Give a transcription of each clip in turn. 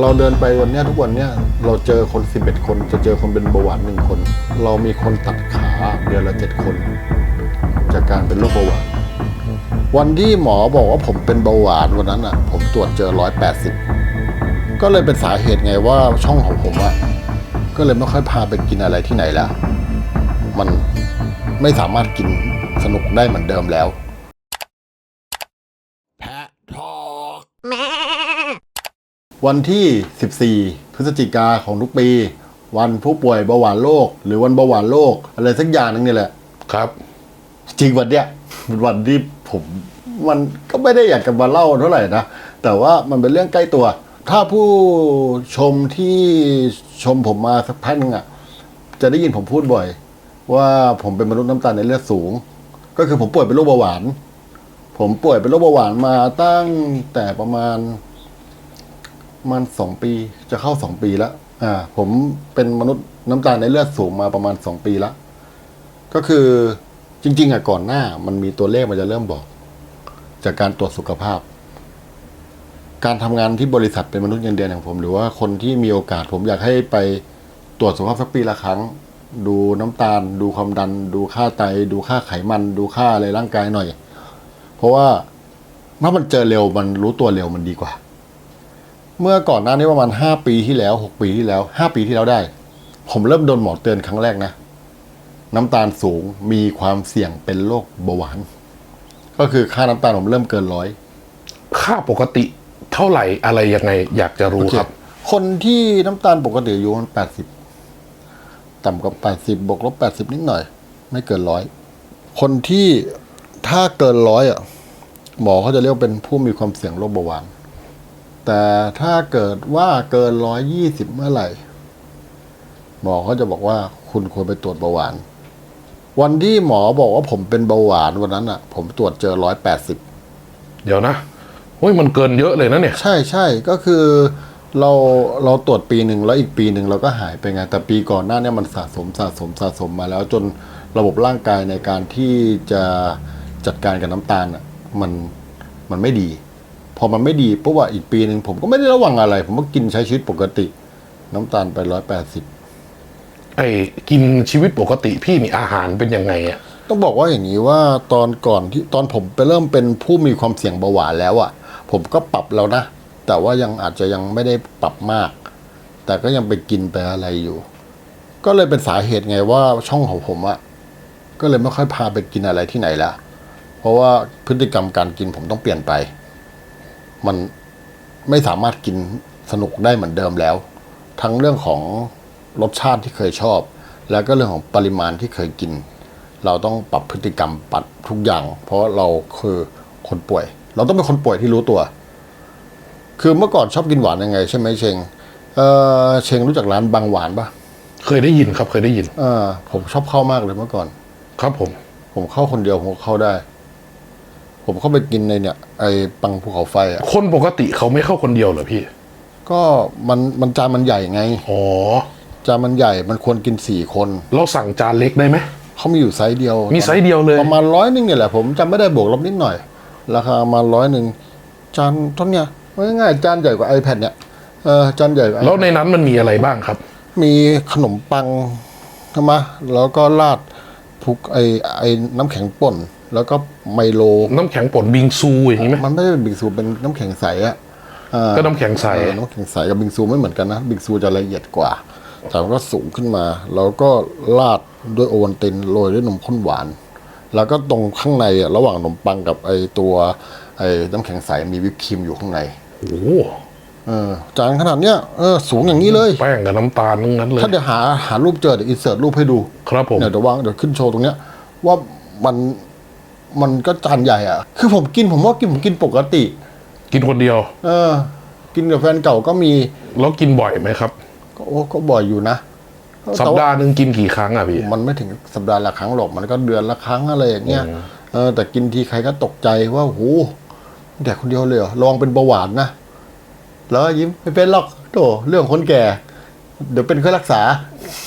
เราเดินไปวันนี้ทุกวันนี้เราเจอคน 11 คน จะเจอคนเป็นเบาหวานหนึ่งคน เรามีคนตัดขาเดือนละเจ็ดคน จากการเป็นโรคเบาหวาน วันที่หมอบอกว่าผมเป็นเบาหวานวันนั้นอะ ผมตรวจเจอ 180 ก็เลยเป็นสาเหตุไงว่าช่องของผมอะก็เลยไม่ค่อยพาไปกินอะไรที่ไหนแล้ว มันไม่สามารถกินสนุกได้เหมือนเดิมแล้ว แพะทอก วันที่ 14 พฤศจิกาของทุกปี วันผู้ป่วยเบาหวานโลกหรือวันเบาหวานโลกอะไรสักอย่างนึงนี่แหละ ครับ จริงวันเนี้ยเป็นวันที่ผมมันก็ไม่ได้อยากจะมาเล่าเท่าไหร่นะ แต่ว่ามันเป็นเรื่องใกล้ตัว ถ้าผู้ชมที่ชมผมมาสักพักหนึงอะ จะได้ยินผมพูดบ่อย ว่าผมเป็นมนุษย์น้ำตาลในเลือดสูง ก็คือผมป่วยเป็นโรคเบาหวาน ผมป่วยเป็นโรคเบาหวานมาตั้งแต่ประมาณ ประมันสองปีจะเข้าสองปีแล้วอ่า ผมเป็นมนุษย์น้ำตาลในเลือดสูงมาประมาณสองปีแล้วก็คือจริง ๆอะก่อนหน้า มันมีตัวเลขมันจะเริ่มบอก จากการตรวจสุขภาพ การทำงานที่บริษัทเป็นมนุษย์เงินเดือนอย่างผม หรือว่าคนที่มีโอกาสผมอยากให้ไปตรวจสุขภาพสักปีละครั้ง ดูน้ำตาล ดูความดัน ดูค่าไต ดูค่าไขมัน ดูค่าอะไรร่างกายหน่อย เพราะว่าถ้ามันเจอเร็วมันรู้ตัวเร็วมันดีกว่า เมื่อก่อนหน้านี้ประมาณห้าปีที่แล้วหกปีที่แล้วห้าปีที่แล้วได้ ผมเริ่มโดนหมอเตือนครั้งแรกนะ น้ำตาลสูงมีความเสี่ยงเป็นโรคเบาหวาน ก็คือค่าน้ำตาลผมเริ่มเกินร้อยค่าปกติเท่าไหร่อะไรยังไง อยากจะรู้ครับ คนที่น้ำตาลปกติอยู่มันแปดสิบต่ำกว่าแปดสิบบวกลบแปดสิบนิดหน่อย ไม่เกินร้อยคนที่ถ้าเกินร้อยอะหมอเขาจะเรียกว่าเป็นผู้มีความเสี่ยงโรคเบาหวาน แต่ถ้าเกิดว่าเกินร้อยยี่สิบเมื่อไหร่ หมอเขาจะบอกว่าคุณควรไปตรวจเบาหวาน วันที่หมอบอกว่าผมเป็นเบาหวานวันนั้นอะ ผมตรวจเจอร้อยแปดสิบเดี๋ยวนะเฮ้ยมันเกินเยอะเลยนะเนี่ย ใช่ใช่ก็คือเราเราตรวจปีหนึ่งแล้วอีกปีหนึ่งเราก็หายไปไง แต่ปีก่อนหน้าเนี้มันสะสมสะสมสะสมมาแล้วจนระบบร่างกายในการที่จะจัดการกับน้ำตาลอะมันมันไม่ดี พอมันไม่ดีปุ๊บว่าอีกปีหนึ่งผมก็ไม่ได้ระวังอะไร ผมก็กินใช้ชีวิตปกติ น้ำตาลไปร้อยแปดสิบไอ้กินชีวิตปกติพี่นี่อาหารเป็นยังไงอะต้องบอกว่าอย่างนี้ว่าตอนก่อนที่ตอนผมไปเริ่มเป็นผู้มีความเสี่ยงเบาหวานแล้วอะผมก็ปรับแล้วนะ แต่ว่ายังอาจจะยังไม่ได้ปรับมาก แต่ก็ยังไปกินไปอะไรอยู่ ก็เลยเป็นสาเหตุไงว่าช่องของผมอะก็เลยไม่ค่อยพาไปกินอะไรที่ไหนละเพราะว่าพฤติกรรมการกินผมต้องเปลี่ยนไป มันไม่สามารถกินสนุกได้เหมือนเดิมแล้ว ทั้งเรื่องของรสชาติที่เคยชอบ แล้วก็เรื่องของปริมาณที่เคยกิน เราต้องปรับพฤติกรรมปรับทุกอย่าง เพราะเราคือคนป่วย เราต้องเป็นคนป่วยที่รู้ตัว คือเมื่อก่อนชอบกินหวานยังไง ใช่ไหมเชงเออเชงรู้จักร้านบางหวานปะเคยได้ยินครับเคยได้ยิน เออผมชอบเข้ามากเลยเมื่อก่อน ครับผม ผมเข้าคนเดียวผมก็เข้าได้ ผมเข้าไปกินในเนี่ยไอ้ปังภูเขาไฟอะคนปกติเขาไม่เข้าคนเดียวเหรอพี่ ก็มันมันจานมันใหญ่ไงอ๋อ จานมันใหญ่มันควรกินสี่คนเราสั่งจานเล็กได้ไหม เขามีอยู่ไซส์เดียวมีไซส์เดียวเลย ประมาณร้อยหนึงเนี่ยแหละผมจำไม่ได้บวกลบนิดหน่อย ราคาประมาร้อยหนึ่งจานเท่าเนี้ยง่ายๆจานใหญ่กว่า iPad เนี่ยเออจานใหญ่กว่า แล้วในนั้นมันมีอะไรบ้างครับ มีขนมปังใช่ไหมแล้วก็ราดพุกไอไอน้ำแข็งป่น แล้วก็ไมโล น้ำแข็งป่นบิงซูอย่างนี้ไหมมันไม่ได้เป็นบิงซูเป็นน้ำแข็งใสอะอ่าก็น้ำแข็งใส เออน้ำแข็งใสกับบิงซูไม่เหมือนกันนะ บิงซูจะละเอียดกว่า แต่มันก็สูงขึ้นมา แล้วก็ราดด้วยโอวัลตินโรยด้วยนมข้นหวาน แล้วก็ตรงข้างในอะระหว่างขนมปังกับไอตัวไอน้ำแข็งใสมีวิปครีมอยู่ข้างใน โอ้โหเออจานขนาดเนี้ยเออสูงอย่างนี้เลย แป้งกับน้ำตาลทั้งนั้นเลย ถ้าเดี๋ยวหาหารูปเจอเดี๋ยวอินเสิร์ตรูปให้ดูครับผมเดี๋ยวเดี๋ยววางเดี๋ยวขึ้นโชว์ตรงเนี้ยว่ามัน มันก็จานใหญ่อะ คือผมกินผมว่ากินผมกินปกติ กินคนเดียว เออ กินกับแฟนเก่าก็มี แล้วกินบ่อยไหมครับ ก็โอ้ก็บ่อยอยู่นะสัปแต่ว่าดาห์หนึ่งกินกี่ครั้งอะพี่ มันไม่ถึงสัปดาห์ละครั้งหรอกมันก็เดือนละครั้งอะไรอย่างเงี้ย เออ แต่กินทีใครก็ตกใจว่าโหแดกคนเดียวเลยเหรอลองเป็นเบาหวานนะ แล้วก็ยิ้มไม่เป็นหรอกโตเรื่องคนแก่ เดี๋ยวเป็นค่อยรักษา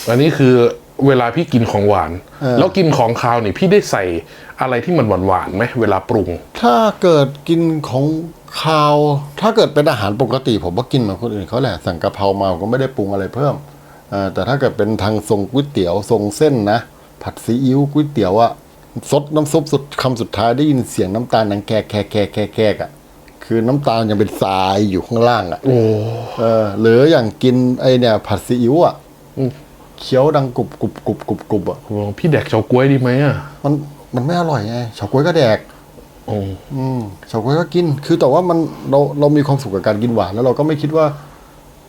อันนี้คือ เวลาพี่กินของหวานเออแล้วกินของคาวนี่พี่ได้ใส่อะไรที่มันหวานๆไหมเวลาปรุง ถ้าเกิดกินของคาว ถ้าเกิดเป็นอาหารปกติ ผมก็กินเหมือนคนอื่นเขาแหละสั่งกะเพรามาผมก็ไม่ได้ปรุงอะไรเพิ่มอ่าแต่ถ้าเกิดเป็นทางทรงก๋วยเตี๋ยวทรงเส้นนะ ผัดซีอิ๊วก๋วยเตี๋ยวอะซดน้ำซุปสุดคำสุดท้ายได้ยินเสียงน้ำตาลดังแกกแกกแกกแกกแกกอะคือน้ำตาลยังเป็นทรายอยู่ข้างล่างอะโอ้เออหรืออย่างกินไอเนี่ยผัดซีอิ๊วอะ เคี้ยวดังกรุบกรุบกรุบกรุบกรุบอะโหพี่แดกเฉาก๊วยดีไหมอะมันมันไม่อร่อยไงเฉาก๊วยก็แดกโอ้อืมเฉาก๊วยก็กิน คือแต่ว่ามันเราเรามีความสุขกับการกินหวานแล้วเราก็ไม่คิดว่า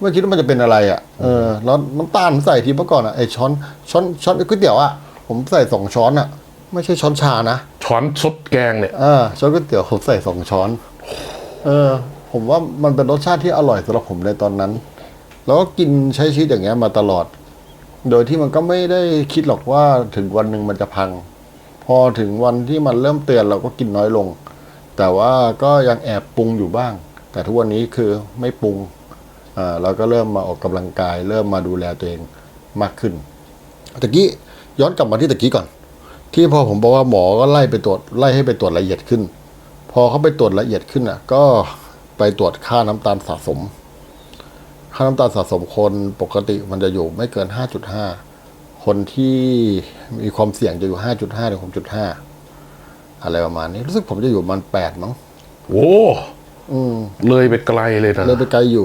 ไม่คิดว่ามันจะเป็นอะไร อะเออแล้วน้ำตาลผมใส่ทีเมื่อก่อนอะไอช้อนช้อนช้อนก๋วยเตี๋ยวอะผมใส่สองช้อนอะ ไม่ใช่ช้อนชานะช้อนซดแกงเนี่ยเออช้อนก๋วยเตี๋ยวผมใส่สองช้อน เออ ผมว่ามันเป็นรสชาติที่อร่อยสำหรับผมในตอนนั้น แล้วก็กินใช้ชีวิตอย่างเงี้ยมาตลอด โดยที่มันก็ไม่ได้คิดหรอกว่าถึงวันหนึ่งมันจะพัง พอถึงวันที่มันเริ่มเตือนเราก็กินน้อยลง แต่ว่าก็ยังแอบปรุงอยู่บ้าง แต่ทุกวันนี้คือไม่ปรุงอ่าเราก็เริ่มมาออกกำลังกาย เริ่มมาดูแลตัวเองมากขึ้นตะกี้ย้อนกลับมาที่ตะกี้ก่อน ที่พอผมบอกว่าหมอก็ไล่ไปตรวจไล่ให้ไปตรวจละเอียดขึ้น พอเขาไปตรวจละเอียดขึ้นอะ ก็ไปตรวจค่าน้ำตาลสะสม ค่าน้ำตาลสะสมคนปกติมันจะอยู่ไม่เกิน 5.5 คนที่มีความเสี่ยงจะอยู่ 5.5ถึง6.5 อะไรประมาณนี้ รู้สึกผมจะอยู่ประมัน8มั้งโอ้อืมเลยไปไกลเลยนะ เลยไปไกลอยู่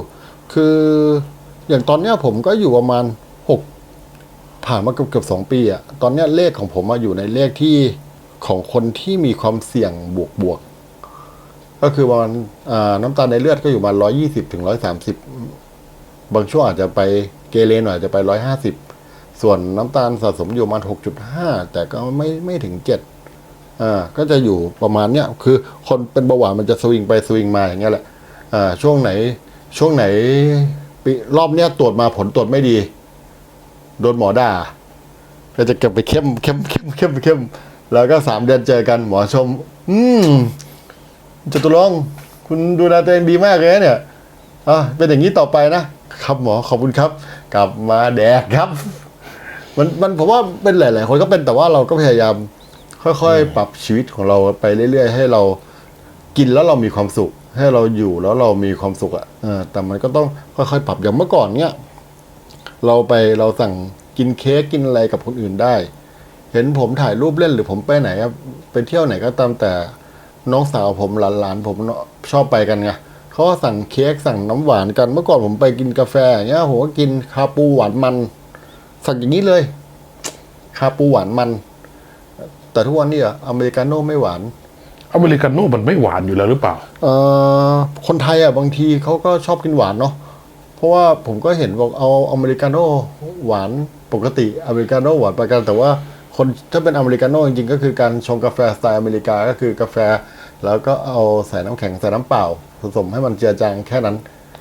คืออย่างตอนเนี้ยผมก็อยู่ประมาณ 6 ผ่านมาเกือบเกือบสองปีอะตอนเนี้ยเลขของผมมาอยู่ในเลขที่ของคนที่มีความเสี่ยงบวกบวกๆก็คือประมาณอ่าน้ำตาลในเลือดก็อยู่ประมาร้อยยี่สิบถึงร้อยสามสิ บางช่วงอาจจะไปเกเรหน่อยจะไปร้อยห้าสิบส่วนน้ำตาลสะสมอยู่ประมาณหกจุดห้าแต่ก็ไม่ไม่ถึงเจ็ดอ่าก็จะอยู่ประมาณเนี้ยคือคนเป็นเบาหวานมันจะสวิงไปสวิงมาอย่างเงี้ยแหละอ่าช่วงไหนช่วงไหนปีรอบเนี้ยตรวจมาผลตรวจไม่ดี โดนหมอด่า ก็จะเก็บไปเข้มเข้มเข้มเข้มเข้มแล้วก็สามเดือนเจอกันหมอชม อืมจตุรงค์คุณดูแลตัวเองดีมากเลยเนี่ยอะเป็นอย่างนี้ต่อไปนะ ครับหมอขอบคุณครับ กลับมาแดกครับ มันมันผมว่าเป็นหลาย ๆ คนก็เป็นแต่ว่าเราก็พยายาม ค่อยๆ ปรับชีวิตของเราไปเรื่อย ๆ ให้เรากินแล้วเรามีความสุข ให้เราอยู่แล้วเรามีความสุขอะ่ะแต่มันก็ต้องค่อยๆ ปรับอย่างเมื่อก่อนเนี้ยเราไปเราสั่งกินเค้กกินอะไรกับคนอื่นได้ เห็นผมถ่ายรูปเล่นหรือผมไปไหนอะไปเที่ยวไหนก็ตามแต่น้องสาวผมหลานๆผมชอบไปกันไง เขาก็สั่งเค้กสั่งน้ำหวานกัน เมื่อก่อนผมไปกินกาแฟอย่างเงี้ยผมก็กินคาปูหวานมัน สั่งอย่างนี้เลย คาปูหวานมัน แต่ทุกวันนี้อะอเมริกาโน่ไม่หวานอเมริกาโน่มันไม่หวานอยู่แล้วหรือเปล่า เอ่อคนไทยอะบางทีเขาก็ชอบกินหวานเนาะเพราะว่าผมก็เห็นบอกเอาอเมริกาโน่หวานปกติอเมริกาโน่หวานไปกันแต่ว่าคนถ้าเป็นอเมริกาโน่จริงๆก็คือการชงกาแฟสไตล์อเมริกาก็คือกาแฟ แล้วก็เอาใส่น้ำแข็งใส่น้ำเปล่า ผสมให้มันเจือจางแค่นั้น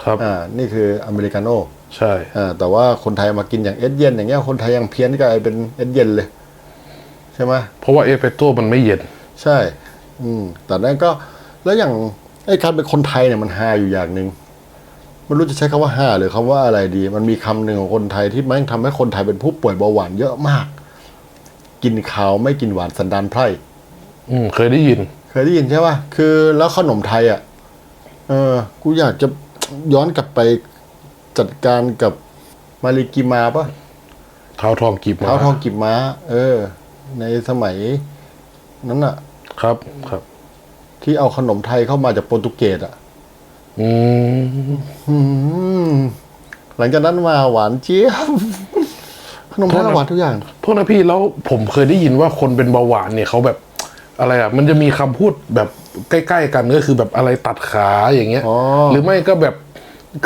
ครับอ่านี่คืออเมริกาโน่ใช่อ่าแต่ว่าคนไทยมากินอย่างเอสเย็นอย่างเงี้ยคนไทยยังเพี้ยนกลายเป็นเอสเย็นเลย ใช่ไหมเพราะว่าเอสเปรสโซ่มันไม่เย็น ใช่ อืมแต่นั่นก็แล้วอย่างไอ้การเป็นคนไทยเนี่ยมันฮาอยู่อย่างหนึ่งไม่รู้จะใช้คำว่าฮาหรือคำว่าอะไรดี มันมีคำหนึ่งของคนไทยที่แม่งทำให้คนไทยเป็นผู้ป่วยเบาหวานเยอะมาก กินข้าวไม่กินหวานสันดานไพร่อืมเคยได้ยิน เคยได้ยินใช่ป่ะคือแล้วขนมไทยอะเออ กูอยากจะย้อนกลับไปจัดการกับมาริกิมาป่ะเท้าทองกีบมาเท้าทองกิบม้า เออ ในสมัยนั้นอะครับ ครับ ที่เอาขนมไทยเข้ามาจากโปรตุเกสอะอืมอืมหลังจากนั้นมาหวานเจี๊ยบขนมไทยเราหวานทุกอย่าง โทษนะพี่แล้วผมเคยได้ยินว่าคนเป็นเบาหวานเนี่ยเขาแบบ อะไรอะมันจะมีคำพูดแบบใกล้ ๆ กันก็คือแบบอะไรตัดขาอย่างเงี้ยอ๋อหรือไม่ก็แบบ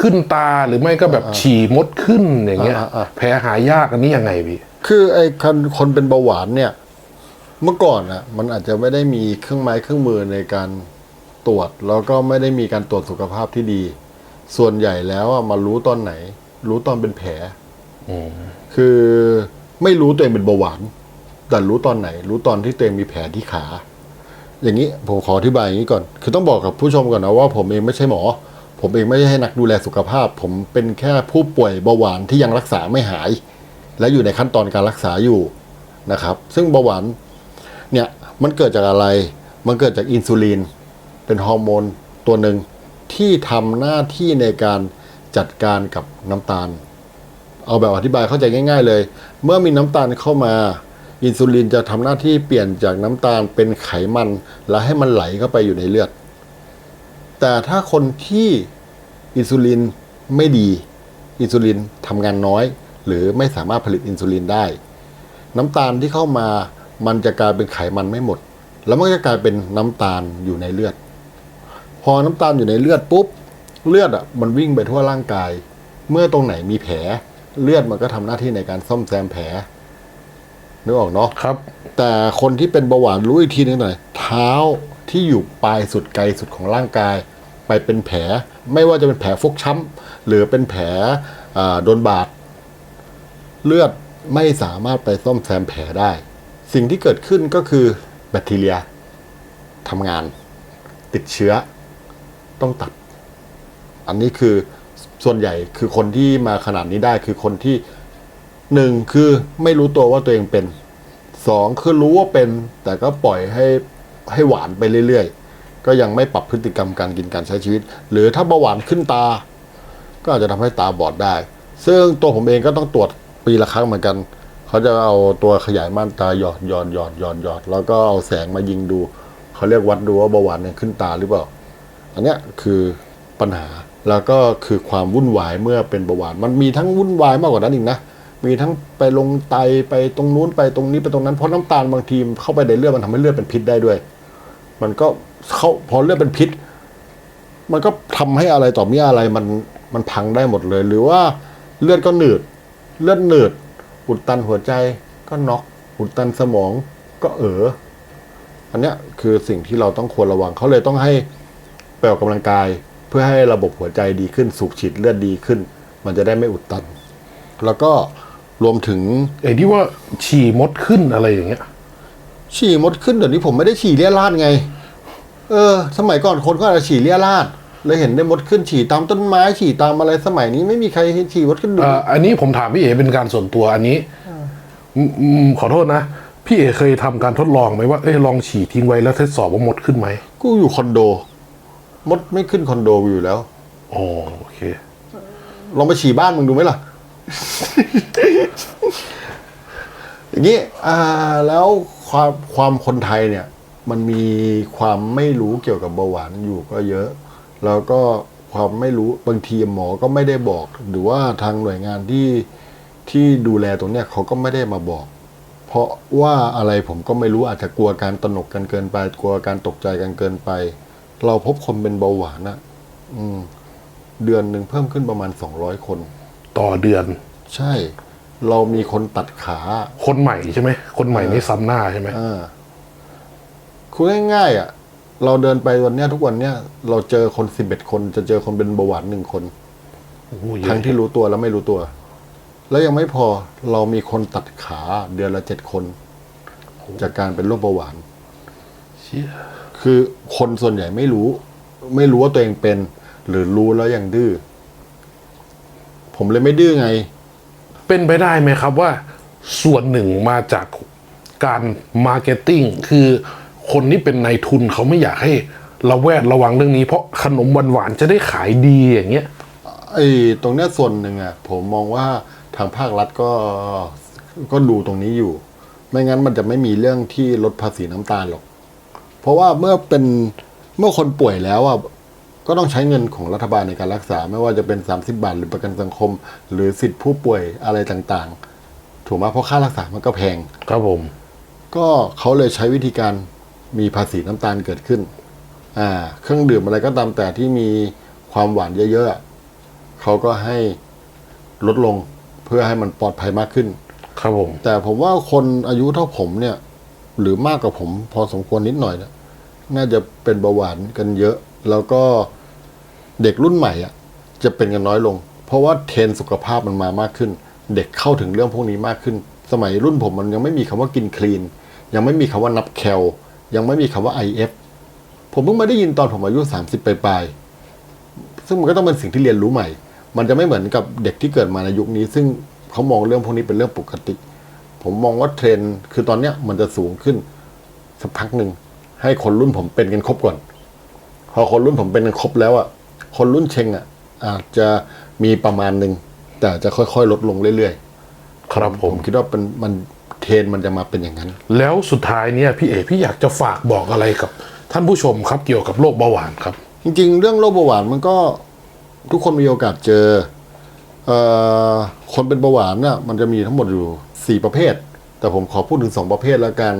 ขึ้นตาหรือไม่ก็แบบฉี่มดขึ้นอย่างเงี้ยอ่าอ่าแผลหายากอันนี้ยังไงพี่คือไอ้คนคนเป็นเบาหวานเนี่ย เมื่อก่อนอะ มันอาจจะไม่ได้มีเครื่องไม้เครื่องมือในการตรวจ แล้วก็ไม่ได้มีการตรวจสุขภาพที่ดี ส่วนใหญ่แล้วอะมารู้ตอนไหน รู้ตอนเป็นแผลอืมคือไม่รู้ตัวเองเป็นเบาหวาน แต่รู้ตอนไหน รู้ตอนที่ตัวเองมีแผลที่ขา อย่างนี้ผมขออธิบายอย่างนี้ก่อน คือต้องบอกกับผู้ชมก่อนนะว่าผมเองไม่ใช่หมอ ผมเองไม่ใช่นักดูแลสุขภาพ ผมเป็นแค่ผู้ป่วยเบาหวานที่ยังรักษาไม่หาย และอยู่ในขั้นตอนการรักษาอยู่นะครับ ซึ่งเบาหวานเนี่ยมันเกิดจากอะไร มันเกิดจากอินซูลิน เป็นฮอร์โมนตัวหนึ่งที่ทำหน้าที่ในการจัดการกับน้ำตาล เอาแบบอธิบายเข้าใจง่าย ๆ เลย เมื่อมีน้ำตาลเข้ามา อินซูลินจะทำหน้าที่เปลี่ยนจากน้ำตาลเป็นไขมัน แล้วให้มันไหลเข้าไปอยู่ในเลือด แต่ถ้าคนที่อินซูลินไม่ดี อินซูลินทำงานน้อย หรือไม่สามารถผลิตอินซูลินได้ น้ำตาลที่เข้ามามันจะกลายเป็นไขมันไม่หมด แล้วมันจะกลายเป็นน้ำตาลอยู่ในเลือด พอน้ำตาลอยู่ในเลือดปุ๊บเลือดอะมันวิ่งไปทั่วร่างกาย เมื่อตรงไหนมีแผล เลือดมันก็ทำหน้าที่ในการซ่อมแซมแผล นึกออกเนาะครับ แต่คนที่เป็นเบาหวานรู้อีกทีนึงหน่อยเท้าที่อยู่ปลายสุดไกลสุดของร่างกาย ไปเป็นแผล ไม่ว่าจะเป็นแผลฟกช้ำหรือเป็นแผลอ่าโดนบาดเลือดไม่สามารถไปซ่อมแซมแผลได้ สิ่งที่เกิดขึ้นก็คือแบคทีเรียทำงาน ติดเชื้อ ต้องตัด อันนี้คือส่วนใหญ่คือคนที่มาขนาดนี้ได้คือคนที่ หนึ่งคือไม่รู้ตัวว่าตัวเองเป็นสองคือรู้ว่าเป็น แต่ก็ปล่อยให้ให้หวานไปเรื่อยๆ ก็ยังไม่ปรับพฤติกรรมการกินการใช้ชีวิต หรือถ้าเบาหวานขึ้นตา ก็อาจจะทำให้ตาบอดได้ ซึ่งตัวผมเองก็ต้องตรวจปีละครั้งเหมือนกันเขาจะเอาตัวขยายม่านตาหยอดหยอดหยอดหยอดหยอดแล้วก็เอาแสงมายิงดูเขาเรียกวัดดูว่าเบาหวานเนี่ยขึ้นตาหรือเปล่าอันนี้คือปัญหาแล้วก็คือความวุ่นวายเมื่อเป็นเบาหวาน มันมีทั้งวุ่นวายมากกว่านั้นอีกนะ มีทั้งไปลงไตไปตรงนู้นไปตรงนี้ไปตรงนั้นเพราะน้ำตาลบางทีเข้าไปในเลือดมันทำให้เลือดเป็นพิษได้ด้วย มันก็เขาพอเลือดเป็นพิษ มันก็ทำให้อะไรต่อมีอะไรมันมันพังได้หมดเลย หรือว่าเลือดก็หนืด เลือดหนืดอุดตันหัวใจก็น็อกอุดตันสมองก็เอออันเนี้ยคือสิ่งที่เราต้องควรระวังเขาเลยต้องให้ไปออกกำลังกาย เพื่อให้ระบบหัวใจดีขึ้นสูบฉีดเลือดดีขึ้น มันจะได้ไม่อุดตัน แล้วก็ รวมถึงไอ้ที่ว่าฉี่มดขึ้นอะไรอย่างเงี้ย ฉี่มดขึ้นเดี๋ยวนี้ผมไม่ได้ฉี่เลี่ยราดไง เออ สมัยก่อนคนก็อาจจะฉี่เลี่ยราดเลยเห็นได้มดขึ้นฉี่ตามต้นไม้ฉี่ตามอะไรสมัยนี้ไม่มีใครเห็นฉี่มดขึ้นดูเอ่ออันนี้ผมถามพี่เอเป็นการส่วนตัวอันนี้อืมอืมขอโทษนะ พี่เอเคยทำการทดลองไหมว่าเอ้ยลองฉี่ทิ้งไว้แล้วทดสอบว่ามดขึ้นไหมกูอยู่คอนโด มดไม่ขึ้นคอนโดอยู่แล้ว อ๋อโอเค ลองไปฉี่บ้านมึงดูไหมล่ะ อย่างนี้อ่าแล้วความความคนไทยเนี่ย มันมีความไม่รู้เกี่ยวกับเบาหวานอยู่ก็เยอะ แล้วก็ความไม่รู้บางทีหมอก็ไม่ได้บอก หรือว่าทางหน่วยงานที่ที่ดูแลตรงเนี้ยเขาก็ไม่ได้มาบอก เพราะว่าอะไรผมก็ไม่รู้อาจจะกลัวการตระหนกกันเกินไป กลัวการตกใจกันเกินไป เราพบคนเป็นเบาหวานอะอืม เดือนหนึ่งเพิ่มขึ้นประมาณสองร้อยคน ต่อเดือน ใช่ เรามีคนตัดขา คนใหม่ใช่ไหม คนใหม่นี่ซ้ำหน้าใช่ไหมอ่าคุยง่ายๆอะ เราเดินไปวันเนี้ยทุกวันเนี้ยเราเจอคนสิบเอ็ดคนจะเจอคนเป็นเบาหวานหนึ่งคน โอ้โหเยอะทั้งที่รู้ตัวแล้วไม่รู้ตัว แล้วยังไม่พอเรามีคนตัดขาเดือนละเจ็ดคน จากการเป็นโรคเบาหวาน เชี่ยคือคนส่วนใหญ่ไม่รู้ ไม่รู้ว่าตัวเองเป็น หรือรู้แล้วยังดื้อ ผมเลยไม่ดื้อไง เป็นไปได้ไหมครับว่า ส่วนหนึ่งมาจากการมาร์เก็ตติ้งคือคนที่เป็นนายทุนเขาไม่อยากให้ระแวดระวังเรื่องนี้ เพราะขนมหวานๆจะได้ขายดีอย่างเงี้ยไอ้ตรงเนี้ยส่วนหนึ่งอะผมมองว่าทางภาครัฐก็ก็ดูตรงนี้อยู่ ไม่งั้นมันจะไม่มีเรื่องที่ลดภาษีน้ำตาลหรอก เพราะว่าเมื่อเป็นเมื่อคนป่วยแล้วอะ ก็ต้องใช้เงินของรัฐบาลในการรักษา ไม่ว่าจะเป็น 30 บาท หรือประกันสังคม หรือสิทธิผู้ป่วยอะไรต่างๆ ถูกไหมเพราะค่ารักษามันก็แพง ครับผม ก็เขาเลยใช้วิธีการมีภาษีน้ำตาลเกิดขึ้น อ่า เครื่องดื่มอะไรก็ตามแต่ที่มีความหวานเยอะๆอะเขาก็ให้ลดลงเพื่อให้มันปลอดภัยมากขึ้น ครับผม แต่ผมว่าคนอายุเท่าผมเนี่ย หรือมากกว่าผม พอสมควรนิดหน่อยเนี่ยน่าจะเป็นเบาหวานกันเยอะ แล้วก็ เด็กรุ่นใหม่อะจะเป็นกันน้อยลง เพราะว่าเทรนสุขภาพมันมามากขึ้น เด็กเข้าถึงเรื่องพวกนี้มากขึ้น สมัยรุ่นผมมันยังไม่มีคำว่ากินคลีน ยังไม่มีคำว่านับแคลยังไม่มีคำว่า IF ผมเพิ่งมาได้ยินตอนผมอายุ 30 ปลายๆซึ่งมันก็ต้องเป็นสิ่งที่เรียนรู้ใหม่ มันจะไม่เหมือนกับเด็กที่เกิดมาในยุคนี้ ซึ่งเขามองเรื่องพวกนี้เป็นเรื่องปกติ ผมมองว่าเทรนคือตอนเนี้ยมันจะสูงขึ้นสักพักหนึ่งให้คนรุ่นผมเป็นกันครบก่อน พอคนรุ่นผมเป็นกันครบแล้วอะ คนรุ่นเชงอะอาจจะมีประมาณหนึ่งแต่จะค่อยๆ ลดลงเรื่อยครับๆผมคิดว่าเป็นมันเทรนด์มันจะมาเป็นอย่างนั้น แล้วสุดท้ายเนี่ยพี่เอกพี่อยากจะฝากบอกอะไรกับ ท่านผู้ชมครับเกี่ยวกับโรคเบาหวานครับ จริง ๆ เรื่องโรคเบาหวานมันก็ทุกคนมีโอกาสเจอเอ่อคนเป็นเบาหวานน่ะมันจะมีทั้งหมดอยู่ 4 ประเภท แต่ผมขอพูดถึง 2 ประเภทแล้วกัน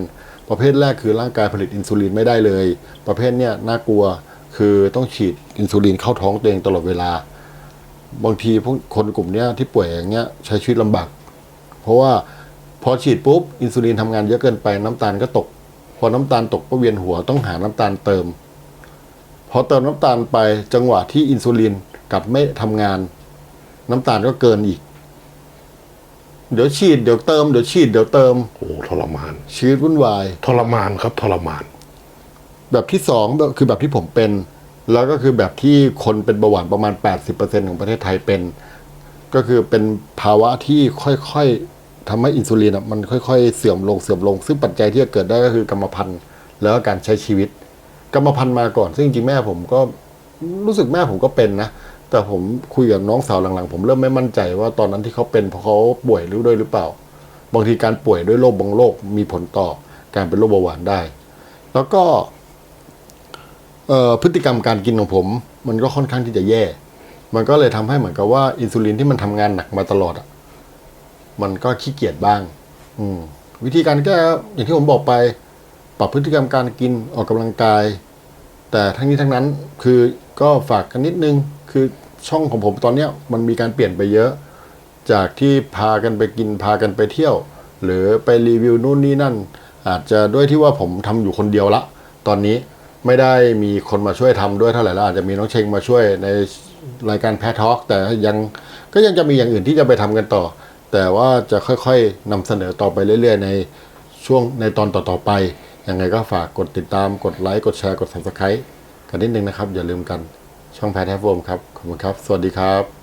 ประเภทแรกคือร่างกายผลิตอินซูลินไม่ได้เลย ประเภทเนี้ยน่ากลัว คือต้องฉีดอินซูลินเข้าท้องตัวเองตลอดเวลา บางทีพวกคนกลุ่มเนี้ยที่ป่วยอย่างเงี้ยใช้ชีวิตลำบาก เพราะว่าพอฉีดปุ๊บอินซูลินทำงานเยอะเกินไปน้ำตาลก็ตก พอน้ำตาลตกก็เวียนหัวต้องหาน้ำตาลเติม พอเติมน้ำตาลไปจังหวะที่อินซูลินกลับไม่ทำงาน น้ำตาลก็เกินอีก เดี๋ยวฉีดเดี๋ยวเติมเดี๋ยวฉีดเดี๋ยวเติมโอ้ทรมาน ชีวิตวุ่นวาย ทรมานครับทรมาน แบบที่สองคือแบบที่ผมเป็น แล้วก็คือแบบที่คนเป็นเบาหวานประมาณ 80%ของประเทศไทยเป็น ก็คือเป็นภาวะที่ค่อยๆทำให้อินซูลินมันค่อยๆ เสื่อมลงเสื่อมลง ซึ่งปัจจัยที่จะเกิดได้ก็คือกรรมพันธุ์แล้วก็การใช้ชีวิต กรรมพันธุ์มาก่อน ซึ่งจริงๆแม่ผมก็รู้สึกแม่ผมก็เป็นนะแต่ผมคุยกับน้องสาวหลังๆ ผมเริ่มไม่มั่นใจว่าตอนนั้นที่เขาเป็นเพราะเขาป่วยหรือด้วยหรือเปล่า บางทีการป่วยด้วยโรคบางโรคมีผลต่อการเป็นโรคเบาหวานได้ แล้วก็ พฤติกรรมการกินของผม มันก็ค่อนข้างที่จะแย่ มันก็เลยทำให้เหมือนกับว่าอินซูลินที่มันทำงานหนักมาตลอดอะมันก็ขี้เกียจบ้าง อืมวิธีการแก้อย่างที่ผมบอกไป ปรับพฤติกรรมการกินออกกำลังกาย แต่ทั้งนี้ทั้งนั้นคือก็ฝากกันนิดนึง คือช่องของผมตอนเนี้ยมันมีการเปลี่ยนไปเยอะ จากที่พากันไปกินพากันไปเที่ยว หรือไปรีวิวนู่นนี่นั่น อาจจะด้วยที่ว่าผมทำอยู่คนเดียวละ ตอนนี้ ไม่ได้มีคนมาช่วยทำด้วยเท่าไหร่แล้วอาจจะมีน้องเชงมาช่วยในรายการแพททอล์กแต่ยังก็ยังจะมีอย่างอื่นที่จะไปทำกันต่อ แต่ว่าจะค่อยๆนำเสนอต่อไปเรื่อยๆ ในช่วงในตอนต่อๆไปยังไงก็ฝากกดติดตามกดไลค์กดแชร์กด subscribe กันนิดนึงนะครับ อย่าลืมกันช่องแพทแทฟโฟมครับ ขอบคุณครับ สวัสดีครับ